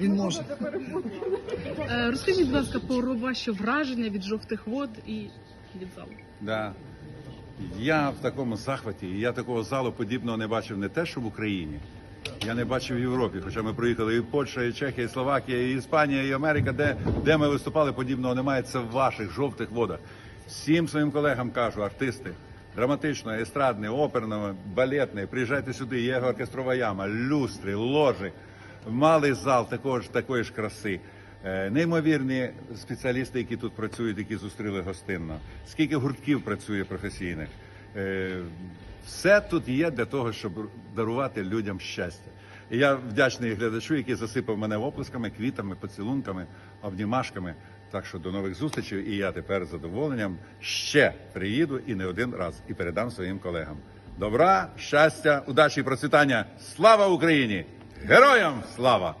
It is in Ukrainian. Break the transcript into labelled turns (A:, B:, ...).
A: Він може.
B: Е, Розкажіть, будь ласка, про ваші враження від жовтих вод і від залу.
C: Да. Я в такому захваті, і я такого залу подібного не бачив не те, що в Україні. Я не бачив в Європі, хоча ми проїхали і Польща, і Чехія, і Словакія, і Іспанія, і Америка, де, де ми виступали, подібного немає. Це в ваших жовтих водах. Всім своїм колегам кажу, артисти, драматичного, естрадний, оперного, балетний, приїжджайте сюди, є оркестрова яма, люстри, ложі, малий зал також такої ж краси. Е, Неймовірні спеціалісти, які тут працюють, які зустріли гостинно. Скільки гуртків працює професійних. Е, Все тут є для того, щоб дарувати людям щастя. І я вдячний глядачу, який засипав мене оплесками, квітами, поцілунками, обнімашками. Так що до нових зустрічей. І я тепер з задоволенням ще приїду і не один раз і передам своїм колегам. Добра, щастя, удачі і процвітання! Слава Україні! Героям слава!